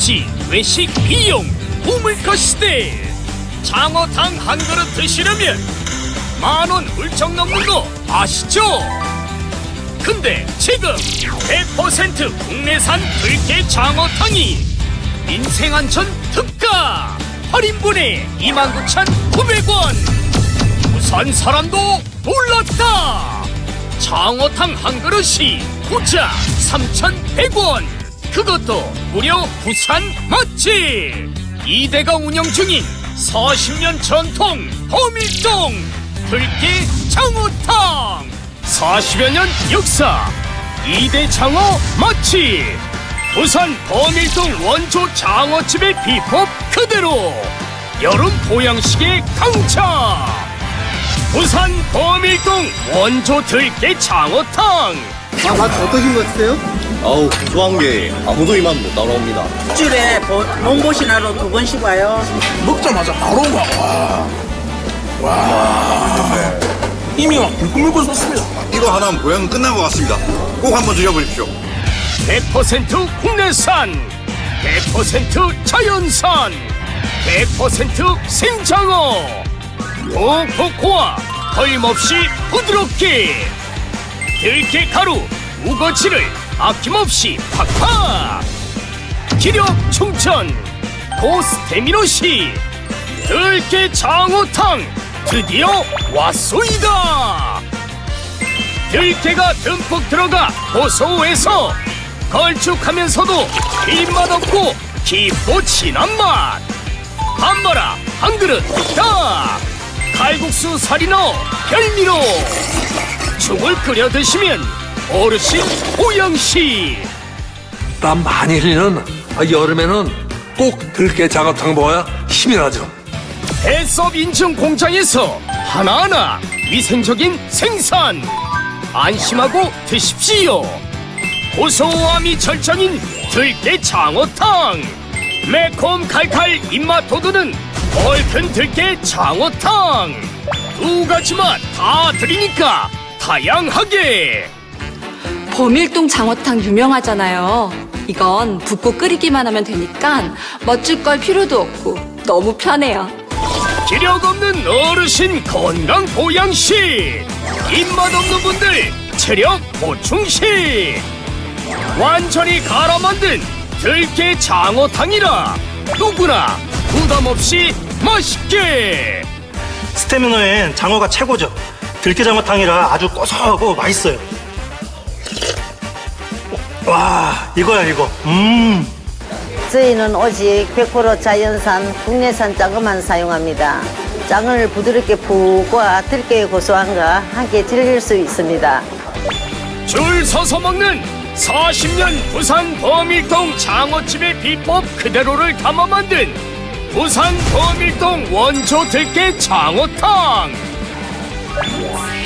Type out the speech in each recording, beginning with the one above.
에너지, 외식, 비용, 우물가 시대. 장어탕 한 그릇 드시려면 만원 훌쩍 넘는 거 아시죠? 근데 지금 100% 국내산 들깨 장어탕이 인생 한천 특가 8인분에 29,900원 부산 사람도 놀랐다 장어탕 한 그릇이 고작 3,100원 그것도 무려 부산 맛집 이대가 운영 중인 40년 전통 허밀동 들깨 장어탕! 40여 년 역사 이대 장어 맛집 부산 범일동 원조 장어집의 비법 그대로 여름 보양식의 강차! 부산 범일동 원조 들깨 장어탕 아, 맛 어떠신 것 같으세요? 아우 구수한 게 아무도 이만 못 따라옵니다. 일주일에 보- 몸보신하러 두 번씩 와요. 먹자마자 바로 막 와. 와. 힘이 막 불끈불끈 솟습니다. 이거 하나면 보양은 끝난 것 같습니다. 꼭 한번 드셔보십시오. 100% 국내산 100% 자연산 100% 생장어 콕콕코와 걸림없이 부드럽게 들깨 가루 우거치를 아낌없이 팍팍! 기력 충전 고스테미노시 들깨 장어탕 드디어 왔소이다! 들깨가 듬뿍 들어가 고소해서 걸쭉하면서도 입맛 없고 깊고 진한 맛! 한마라 한 그릇 딱! 칼국수 살이 넣어 별미로 죽을 끓여 드시면 어르신 보양식 땀 많이 흘리는 아, 여름에는 꼭 들깨 장어탕 먹어야 힘이 나죠. 해썹 인증 공장에서 하나하나 위생적인 생산 안심하고 드십시오. 고소함이 절정인 들깨 장어탕. 매콤 칼칼 입맛 돋우는 얼큰 들깨 장어탕. 두 가지 맛 다 드리니까 다양하게 범일동 장어탕 유명하잖아요. 이건 붓고 끓이기만 하면 되니까 멋질 걸 필요도 없고 너무 편해요. 기력 없는 어르신 건강 보양식 입맛 없는 분들 체력 보충식 완전히 갈아 만든 들깨 장어탕이라 누구나 부담 없이 맛있게 스테미너엔 장어가 최고죠. 들깨장어탕이라 아주 고소하고 맛있어요. 와, 이거야, 이거. 음. 저희는 오직 100% 자연산 국내산 장어만 사용합니다. 장어를 부드럽게 푹과 들깨의 고소함과 함께 즐길 수 있습니다. 줄 서서 먹는 40년 부산 범일동 장어집의 비법 그대로를 담아 만든 부산 범일동 원조 들깨 장어탕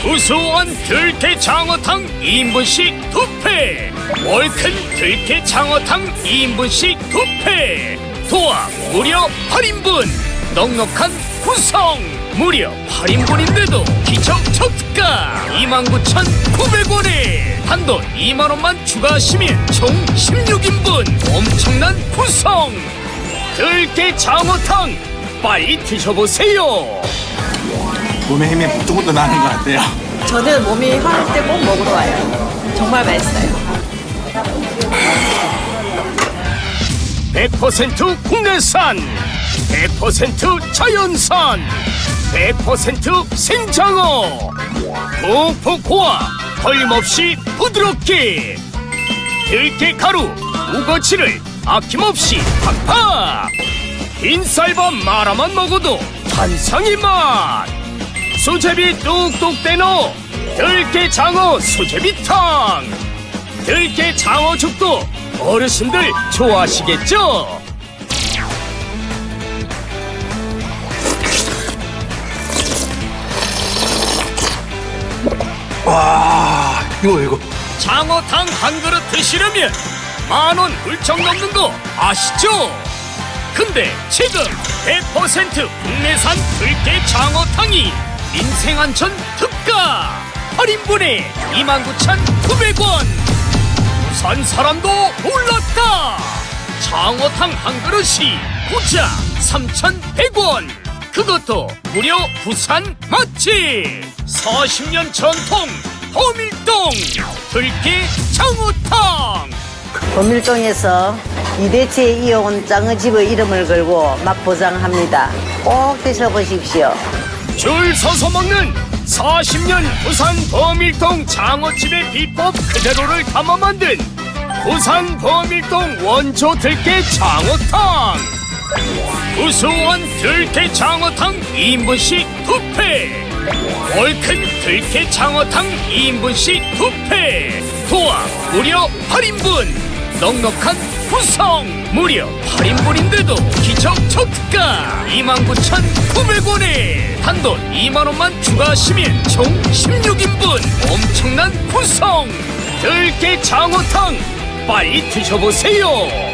구수한 들깨 장어탕 2인분씩 2팩 월큰 들깨 장어탕 2인분씩 2팩 도합 무려 8인분. 넉넉한 구성. 무려 8인분인데도 기적 초특가 29,900원에 단돈 2만원만 추가하시면 총 16인분. 엄청난 구성. 들깨 장어탕. 빨리 드셔보세요 몸에 힘이 부들부들 나는 것 같아요. 저는 몸이 화날 때꼭 먹으러 와요. 정말 맛있어요. 100% 국내산 100% 자연산 100% 생장어 푹푹고와 걸림없이 부드럽게 들깨 가루 우거치를 아낌없이 팍팍 흰쌀밥 말아만 먹어도 환상의 맛 수제비 뚝뚝 떼놓 들깨 장어 수제비탕 들깨 장어죽도 어르신들 좋아하시겠죠? 와, 이거, 이거. 장어탕 한 그릇 드시려면 만 원 훌쩍 넘는 거 아시죠? 근데 지금 100% 국내산 들깨 장어탕이 인생 한천 특가 8인분에 29,900원. 부산 사람도 놀랐다. 장어탕 한 그릇이 고작 3,100원. 그것도 무려 부산 맛집. 40년 전통 호밀동 들깨 장어탕. 범일동에서 이대치에 이어온 짱어집의 이름을 걸고 맛 보장합니다. 꼭 드셔보십시오. 줄 서서 먹는 40년 부산 범일동 장어집의 비법 그대로를 담아 만든 부산 범일동 원조 들깨 장어탕. 구수한 들깨 장어탕 2인분씩 2팩 얼큰 들깨 장어탕 2인분씩 2팩 도합 무려 8인분. 넉넉한 구성 무려 8인분인데도 기적 초특가 29,900원에 단돈 2만원만 추가하시면 총 16인분. 엄청난 구성. 들깨 장어탕. 빨리 드셔보세요